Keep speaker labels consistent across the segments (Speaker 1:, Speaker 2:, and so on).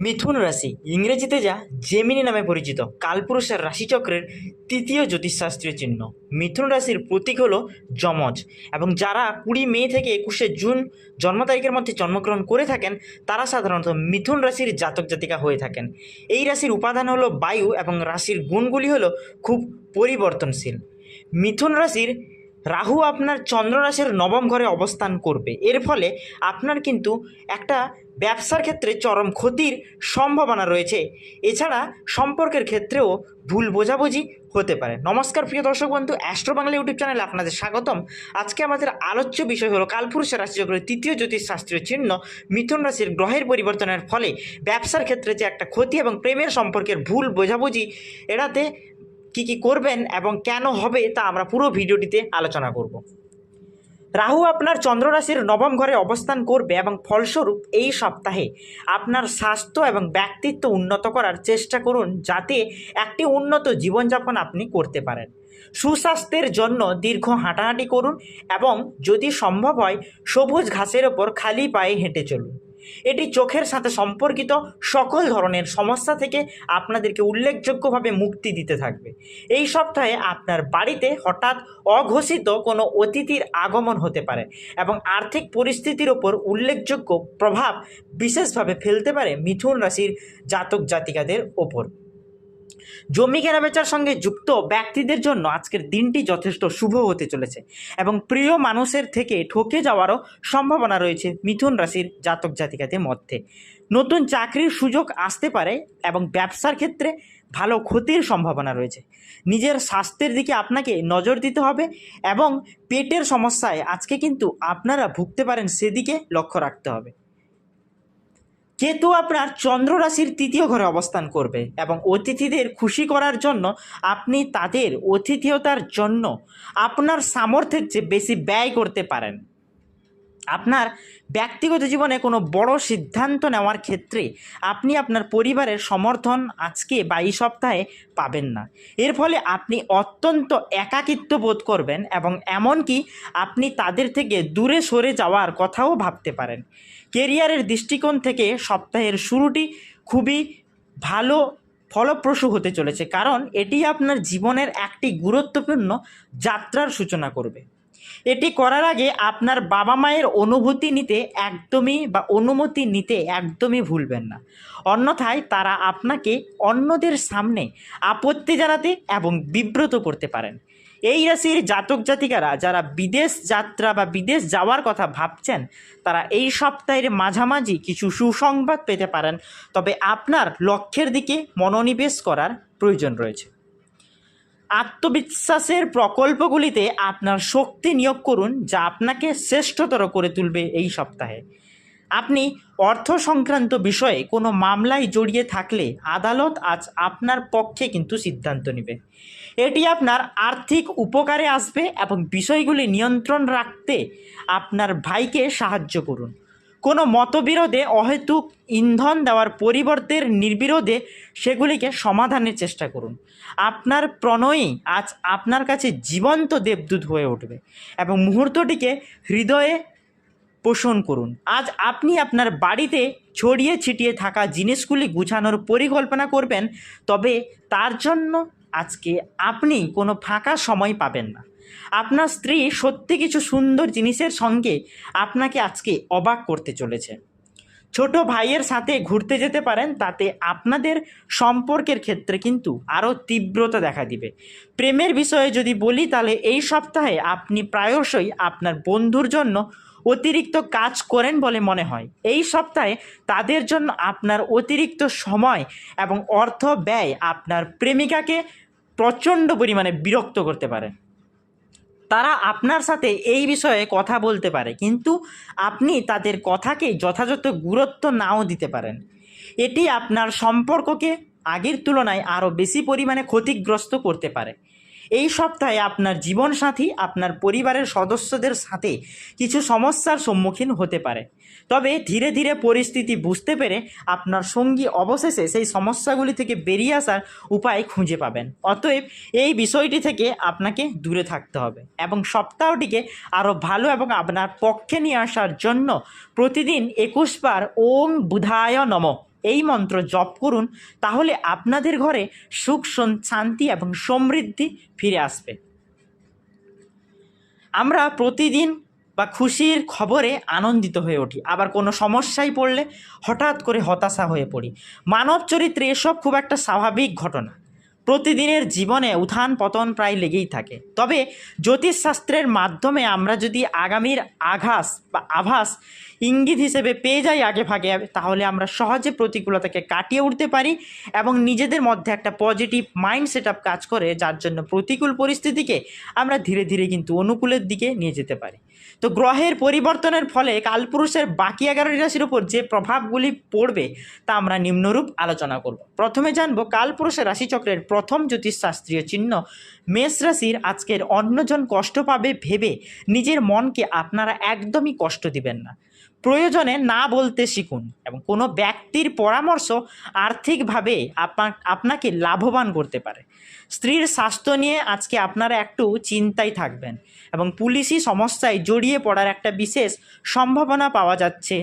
Speaker 1: মিথুন রাশি, ইংরেজিতে যা জেমিনি নামে পরিচিত। কালপুরুষের রাশিচক্রের তৃতীয় জ্যোতিষশাস্ত্রীয় চিহ্ন। মিথুন রাশির প্রতীক হলো যমজ এবং যারা কুড়ি মে থেকে একুশে জুন জন্ম তারিখের মধ্যে জন্মগ্রহণ করে থাকেন, তারা সাধারণত মিথুন রাশির জাতক জাতিকা হয়ে থাকেন। এই রাশির উপাদান হলো বায়ু এবং রাশির গুণগুলি হলো খুব পরিবর্তনশীল। মিথুন রাশির রাহু আপনার চন্দ্র রাশির নবম ঘরে অবস্থান করবে। এর ফলে আপনার কিন্তু একটা ব্যবসার ক্ষেত্রে চরম ক্ষতির সম্ভাবনা রয়েছে। এছাড়া সম্পর্কের ক্ষেত্রেও ভুল বোঝাবুঝি হতে পারে। নমস্কার প্রিয় দর্শক বন্ধু, অ্যাস্ট্রো বাংলা ইউটিউব চ্যানেলে আপনাদের স্বাগতম। আজকে আমাদের আলোচ্য বিষয় হলো কালপুরুষের রাশিচক্রের তৃতীয় জ্যোতিষ শাস্ত্রীয় চিহ্ন মিথুন রাশির গ্রহের পরিবর্তনের ফলে ব্যবসার ক্ষেত্রে যে একটা ক্ষতি এবং প্রেমের সম্পর্কের ভুল বোঝাবুঝি এড়াতে কি কি করবেন এবং কেন হবে তা আমরা পুরো ভিডিওটিতে আলোচনা করব। রাহু আপনার চন্দ্র রাশির নবম ঘরে অবস্থান করবে এবং ফলস্বরূপ এই সপ্তাহে আপনার স্বাস্থ্য এবং ব্যক্তিত্ব উন্নত করার চেষ্টা করুন যাতে একটি উন্নত জীবনযাপন আপনি করতে পারেন। সুস্বাস্থ্যের জন্য দীর্ঘ হাঁটাহাঁটি করুন এবং যদি সম্ভব হয় সবুজ ঘাসের ওপর খালি পায়ে হেঁটে চলুন। এটি চোখের সাথে সম্পর্কিত সকল ধরনের সমস্যা থেকে আপনাদেরকে উল্লেখযোগ্যভাবে মুক্তি দিতে থাকবে। এই সপ্তাহে আপনার বাড়িতে হঠাৎ অঘোষিত কোনো অতিথির আগমন হতে পারে এবং আর্থিক পরিস্থিতির ওপর উল্লেখযোগ্য প্রভাব বিশেষভাবে ফেলতে পারে মিথুন রাশির জাতক জাতিকাদের ওপর। জমি কেনাবেচার সঙ্গে যুক্ত ব্যক্তিদের জন্য আজকের দিনটি যথেষ্ট শুভ হতে চলেছে এবং প্রিয় মানুষের থেকে ঠকে যাওয়ারও সম্ভাবনা রয়েছে মিথুন রাশির জাতক জাতিকাদের মধ্যে। নতুন চাকরির সুযোগ আসতে পারে এবং ব্যবসার ক্ষেত্রে ভালো ক্ষতির সম্ভাবনা রয়েছে। নিজের স্বাস্থ্যের দিকে আপনাকে নজর দিতে হবে এবং পেটের সমস্যায় আজকে কিন্তু আপনারা ভুগতে পারেন সেদিকে লক্ষ্য রাখতে হবে। কেতু আপনার চন্দ্র রাশির তৃতীয় ঘরে অবস্থান করবে এবং অতিথিদের খুশি করার জন্য আপনি তাদের অতিথিয়তার জন্য আপনার সামর্থ্যের চেয়ে বেশি ব্যয় করতে পারেন। আপনার ব্যক্তিগত জীবনে কোনো বড় সিদ্ধান্ত নেওয়ার ক্ষেত্রে আপনি আপনার পরিবারের সমর্থন আজকে বা এই সপ্তাহে পাবেন না। এর ফলে আপনি অত্যন্ত একাকিত্ব বোধ করবেন এবং এমনকি আপনি তাদের থেকে দূরে সরে যাওয়ার কথাও ভাবতে পারেন। কেরিয়ারের দৃষ্টিকোণ থেকে সপ্তাহের শুরুটি খুবই ভালো, ফলপ্রসূ হতে চলেছে। কারণ এটি আপনার জীবনের একটি গুরুত্বপূর্ণ যাত্রার সূচনা করবে। এটি করার আগে আপনার বাবা মায়ের অনুভূতি নিতে একদমই বা অনুমতি নিতে একদমই ভুলবেন না। অন্যথায় তারা আপনাকে অন্যদের সামনে আপত্তি জানাতে এবং বিব্রত করতে পারেন। এই রাশির জাতক জাতিকারা যারা বিদেশ যাত্রা বা বিদেশ যাওয়ার কথা ভাবছেন, তারা এই সপ্তাহের মাঝামাঝি কিছু সুসংবাদ পেতে পারেন। তবে আপনার লক্ষ্যের দিকে মনোনিবেশ করার প্রয়োজন রয়েছে। আত্মবিশ্বাসের প্রকল্পগুলিতে আপনার শক্তি নিয়োগ করুন, যা আপনাকে শ্রেষ্ঠতর করে তুলবে এই সপ্তাহে। আপনি অর্থ সংক্রান্ত বিষয়ে কোনো মামলায় জড়িয়ে থাকলে আদালত আজ আপনার পক্ষে কিন্তু সিদ্ধান্ত নেবে। এটি আপনার আর্থিক উপকারে আসবে এবং বিষয়গুলি নিয়ন্ত্রণ রাখতে আপনার ভাইকে সাহায্য করুন। কোনো মতবিরোধে অহেতুক ইন্ধন দেওয়ার পরিবর্তে নির্বিরোধে সেগুলিকে সমাধানের চেষ্টা করুন। আপনার প্রণয়ী আজ আপনার কাছে জীবন্ত দেবদূত হয়ে উঠবে এবং মুহূর্তটিকে হৃদয়ে পোষণ করুন। আজ আপনি আপনার বাড়িতে ছড়িয়ে ছিটিয়ে থাকা জিনিসগুলি গুছানোর পরিকল্পনা করবেন, তবে তার জন্য আজকে আপনি কোনো ফাঁকা সময় পাবেন না। আপনার স্ত্রী সত্যি কিছু সুন্দর জিনিসের সঙ্গে আপনাকে আজকে অবাক করতে চলেছে। ছোট ভাইয়ের সাথে ঘুরতে যেতে পারেন, তাতে আপনাদের সম্পর্কের ক্ষেত্রে কিন্তু আরও তীব্রতা দেখা দিবে। প্রেমের বিষয়ে যদি বলি, তাহলে এই সপ্তাহে আপনি প্রায়শই আপনার বন্ধুর জন্য অতিরিক্ত কাজ করেন বলে মনে হয়। এই সপ্তাহে তাদের জন্য আপনার অতিরিক্ত সময় এবং অর্থ ব্যয় আপনার প্রেমিকাকে প্রচণ্ড পরিমাণে বিরক্ত করতে পারে। তারা আপনার সাথে এই বিষয়ে কথা বলতে পারে, কিন্তু আপনি তাদের কথাকে যথাযথ গুরুত্ব নাও দিতে পারেন। এটি আপনার সম্পর্ককে আগের তুলনায় আরও বেশি পরিমাণে ক্ষতিগ্রস্ত করতে পারে। এই সপ্তাহে আপনার জীবনসাথী, আপনার পরিবারের সদস্যদের সাথে কিছু সমস্যার সম্মুখীন হতে পারে। তবে ধীরে ধীরে পরিস্থিতি বুঝতে পেরে আপনার সঙ্গী অবশেষে সেই সমস্যাগুলি থেকে বেরিয়ে আসার উপায় খুঁজে পাবেন। অতএব এই বিষয়টি থেকে আপনাকে দূরে থাকতে হবে এবং সপ্তাহটিকে আরও ভালো এবং আপনার পক্ষে নিয়ে আসার জন্য প্রতিদিন একুশ বার ওং বুধায় নম। এই মন্ত্র জপ করুন, তাহলে আপনাদের ঘরে সুখ শান্তি এবং সমৃদ্ধি ফিরে আসবে। আমরা প্রতিদিন বা খুশির খবরে আনন্দিত হয়ে উঠি। আবার কোনো সমস্যায় পড়লে হঠাৎ করে হতাশা হয়ে পড়ি। মানব চরিত্রে এসব খুব একটা স্বাভাবিক ঘটনা। প্রতিদিনের জীবনে উত্থান পতন প্রায় লেগেই থাকে। তবে জ্যোতিষশাস্ত্রের মাধ্যমে আমরা যদি আগামীর আঘাস বা আভাস ইঙ্গিত হিসেবে পেয়ে যাই আগে ভাগে, তাহলে আমরা সহজে প্রতিকূলতাকে কাটিয়ে উঠতে পারি এবং নিজেদের মধ্যে একটা পজিটিভ মাইন্ড সেট কাজ করে, যার জন্য প্রতিকূল পরিস্থিতিকে আমরা ধীরে ধীরে কিন্তু অনুকূলের দিকে নিয়ে যেতে পারি। তো গ্রহের পরিবর্তনের ফলে কালপুরুষের বাকি এগারোটি রাশির উপর যে প্রভাবগুলি পড়বে, তা আমরা নিম্নরূপ আলোচনা করব। প্রথমে জানব কালপুরুষের রাশিচক্রের প্রথম জ্যোতিষশাস্ত্রীয় চিহ্ন। মেষ রাশির আজকের অন্যজন কষ্ট পাবে ভেবে নিজের মনকে আপনারা একদমই কষ্ট দিবেন না। প্রয়োজনে না বলতে শিখুন এবং কোনো ব্যক্তির পরামর্শ আর্থিকভাবে আপনা আপনাকে লাভবান করতে পারে। স্ত্রীর স্বাস্থ্য নিয়ে আজকে আপনারা একটু চিন্তায় থাকবেন এবং পুলিশি সমস্যায় জড়িয়ে পড়ার একটা বিশেষ সম্ভাবনা পাওয়া যাচ্ছে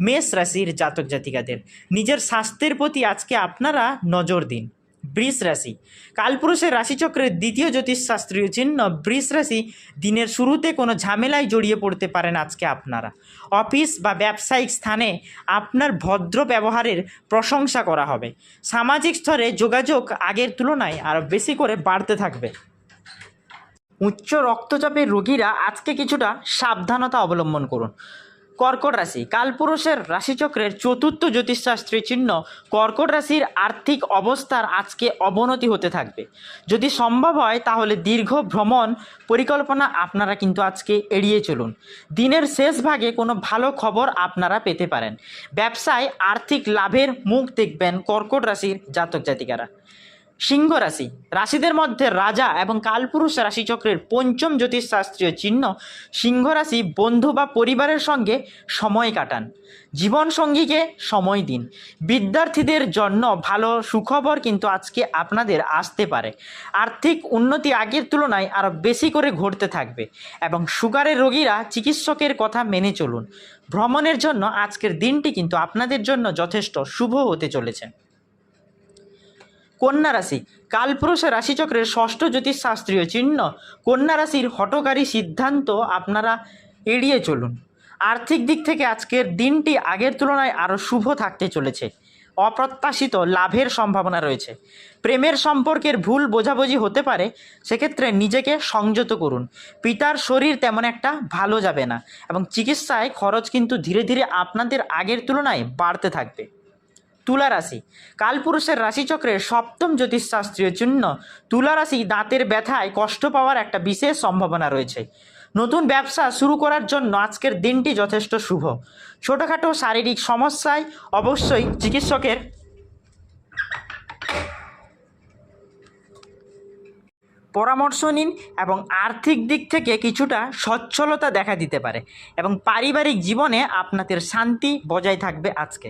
Speaker 1: মেষ রাশির জাতক জাতিকাদের। নিজের স্বাস্থ্যের প্রতি আজকে আপনারা নজর দিন। বৃষ রাশি। কালপুরুষের রাশিচক্রের দ্বিতীয় জ্যোতিষশাস্ত্রীয় চিহ্ন বৃষ রাশি দিনের শুরুতে কোনো ঝামেলায় জড়িয়ে পড়তে পারেন আজকে আপনারা। অফিস বা ব্যবসায়িক স্থানে আপনার ভদ্র ব্যবহারের প্রশংসা করা হবে। সামাজিক স্তরে যোগাযোগ আগের তুলনায় আরও বেশি করে বাড়তে থাকবে। উচ্চ রক্তচাপের রোগীরা আজকে কিছুটা সাবধানতা অবলম্বন করুন। কর্কট রাশি। কালপুরুষের রাশিচক্রের চতুর্থ জ্যোতিষশাস্ত্রী চিহ্ন কর্কট রাশির আর্থিক অবস্থার আজকে অবনতি হতে থাকবে। যদি সম্ভব হয়, তাহলে দীর্ঘ ভ্রমণ পরিকল্পনা আপনারা কিন্তু আজকে এড়িয়ে চলুন। দিনের শেষ ভাগে কোনো ভালো খবর আপনারা পেতে পারেন। ব্যবসায় আর্থিক লাভের মুখ দেখবেন কর্কট রাশির জাতক জাতিকারা। সিংহ রাশি। রাশিদের মধ্যে রাজা এবং কালপুরুষ রাশিচক্রের পঞ্চম জ্যোতিষশাস্ত্রীয় চিহ্ন সিংহ রাশি বন্ধু বা পরিবারের সঙ্গে সময় কাটান। জীবনসঙ্গীকে সময় দিন। বিদ্যার্থীদের জন্য ভালো সুখবর কিন্তু আজকে আপনাদের আসতে পারে। আর্থিক উন্নতি আগের তুলনায় আরও বেশি করে ঘটতে থাকবে এবং সুগারের রোগীরা চিকিৎসকের কথা মেনে চলুন। ভ্রমণের জন্য আজকের দিনটি কিন্তু আপনাদের জন্য যথেষ্ট শুভ হতে চলেছে। কন্যা রাশি। কালপুরুষের রাশিচক্রের ষষ্ঠ জ্যোতিষশাস্ত্রীয় চিহ্ন। কন্যা রাশির হটকারী সিদ্ধান্ত আপনারা এড়িয়ে চলুন। আর্থিক দিক থেকে আজকের দিনটি আগের তুলনায় আরও শুভ থাকতে চলেছে। অপ্রত্যাশিত লাভের সম্ভাবনা রয়েছে। প্রেমের সম্পর্কের ভুল বোঝাবুঝি হতে পারে, সেক্ষেত্রে নিজেকে সংযত করুন। পিতার শরীর তেমন একটা ভালো যাবে না এবং চিকিৎসায় খরচ কিন্তু ধীরে ধীরে আপনাদের আগের তুলনায় বাড়তে থাকবে। তুলা রাশি। কালপুরুষের রাশিচক্রের সপ্তম জ্যোতিষশাস্ত্রীয় চিহ্ন তুলা রাশি দাঁতের ব্যথায় কষ্ট পাওয়ার একটা বিশেষ সম্ভাবনা রয়েছে। নতুন ব্যবসা শুরু করার জন্য আজকের দিনটি যথেষ্ট শুভ। ছোটোখাটো শারীরিক সমস্যায় অবশ্যই চিকিৎসকের পরামর্শ নিন এবং আর্থিক দিক থেকে কিছুটা সচ্ছলতা দেখা দিতে পারে এবং পারিবারিক জীবনে আপনাদের শান্তি বজায় থাকবে আজকে।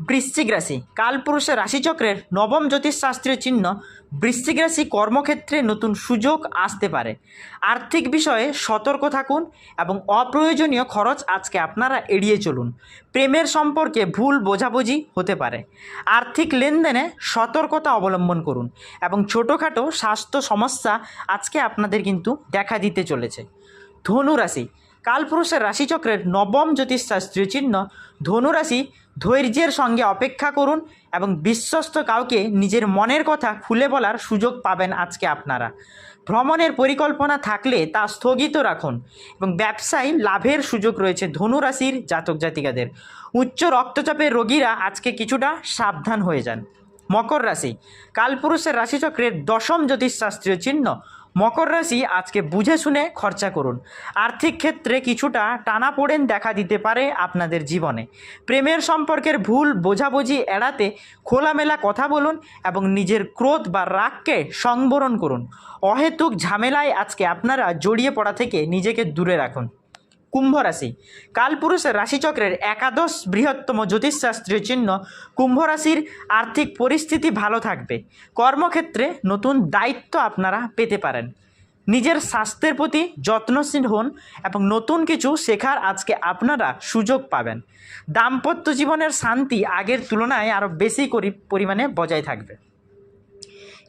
Speaker 1: বৃশ্চিক রাশি। কালপুরুষের রাশিচক্রের নবম জ্যোতিষশাস্ত্রীয় চিহ্ন বৃশ্চিক রাশি কর্মক্ষেত্রে নতুন সুযোগ আসতে পারে। আর্থিক বিষয়ে সতর্ক থাকুন এবং অপ্রয়োজনীয় খরচ আজকে আপনারা এড়িয়ে চলুন। প্রেমের সম্পর্কে ভুল বোঝাবুঝি হতে পারে। আর্থিক লেনদেনে সতর্কতা অবলম্বন করুন এবং ছোটোখাটো স্বাস্থ্য সমস্যা আজকে আপনাদের কিন্তু দেখা দিতে চলেছে। ধনু রাশি। কালপুরুষের রাশিচক্রের নবম জ্যোতিষশাস্ত্রীয় চিহ্ন ধনুরাশি ধৈর্যের সঙ্গে অপেক্ষা করুন এবং বিশ্বস্ত কাউকে নিজের মনের কথা খুলে বলার সুযোগ পাবেন আজকে আপনারা। ভ্রমণের পরিকল্পনা থাকলে তা স্থগিত রাখুন এবং ব্যবসায় লাভের সুযোগ রয়েছে ধনুরাশির জাতক জাতিকাদের। উচ্চ রক্তচাপের রোগীরা আজকে কিছুটা সাবধান হয়ে যান। মকর রাশি, কালপুরুষের রাশিচক্রের দশম জ্যোতিষশাস্ত্রীয় চিহ্ন মকর রাশি আজকে বুঝে শুনে খরচা করুন। আর্থিক ক্ষেত্রে কিছুটা টানা টানাপোড়েন দেখা দিতে পারে আপনাদের জীবনে। প্রেমের সম্পর্কের ভুল বোঝাবুঝি এড়াতে খোলামেলা কথা বলুন এবং নিজের ক্রোধ বা রাগকে সংবরণ করুন। অহেতুক ঝামেলায় আজকে আপনারা জড়িয়ে পড়া থেকে নিজেকে দূরে রাখুন। কুম্ভ রাশি। কালপুরুষের রাশিচক্রের একাদশ বৃহত্তম জ্যোতিষশাস্ত্রীয় চিহ্ন কুম্ভ রাশির আর্থিক পরিস্থিতি ভালো থাকবে। কর্মক্ষেত্রে নতুন দায়িত্ব আপনারা পেতে পারেন। নিজের স্বাস্থ্যের প্রতি যত্নশীল হন এবং নতুন কিছু শেখার আজকে আপনারা সুযোগ পাবেন। দাম্পত্য জীবনের শান্তি আগের তুলনায় আরও বেশি করি পরিমাণে বজায় থাকবে।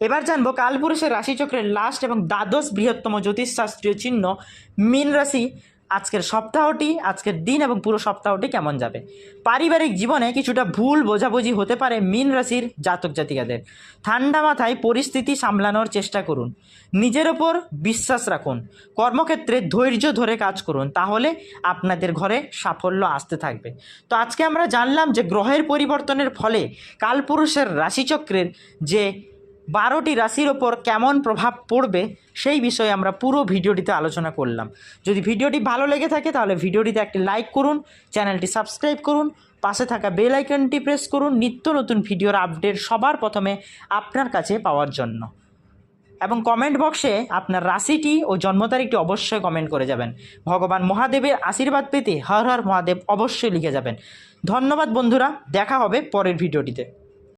Speaker 1: এবার জানব কালপুরুষের রাশিচক্রের লাস্ট এবং দ্বাদশ বৃহত্তম জ্যোতিষশাস্ত্রীয় চিহ্ন মীন রাশি আজকের সপ্তাহটি, আজকের দিন এবং পুরো সপ্তাহটি কেমন যাবে? পারিবারিক জীবনে কিছুটা ভুল বোঝাবুঝি হতে পারে মীন রাশির জাতক জাতিকাদের। ঠান্ডা মাথায় পরিস্থিতি সামলানোর চেষ্টা করুন। নিজের ওপর বিশ্বাস রাখুন। কর্মক্ষেত্রে ধৈর্য ধরে কাজ করুন। তাহলে আপনাদের ঘরে সাফল্য আসতে থাকবে। তো আজকে আমরা জানলাম যে গ্রহের পরিবর্তনের ফলে কালপুরুষের রাশিচক্রের যে বারোটি রাশির ওপর কেমন প্রভাব পড়বে সেই বিষয়ে আমরা পুরো ভিডিওটিতে আলোচনা করলাম। যদি ভিডিওটি ভালো লেগে থাকে তাহলে ভিডিওটিতে একটি লাইক করুন, চ্যানেলটি সাবস্ক্রাইব করুন, পাশে থাকা বেল আইকনটি প্রেস করুন নিত্য নতুন ভিডিওর আপডেট সবার প্রথমে আপনার কাছে পাওয়ার জন্য। এবং কমেন্ট বক্সে আপনার রাশিটি ও জন্ম তারিখটি অবশ্যই কমেন্ট করে যাবেন। ভগবান মহাদেবের আশীর্বাদ পেতে হর হর মহাদেব অবশ্যই লিখে যাবেন। ধন্যবাদ বন্ধুরা, দেখা হবে পরের ভিডিওটিতে।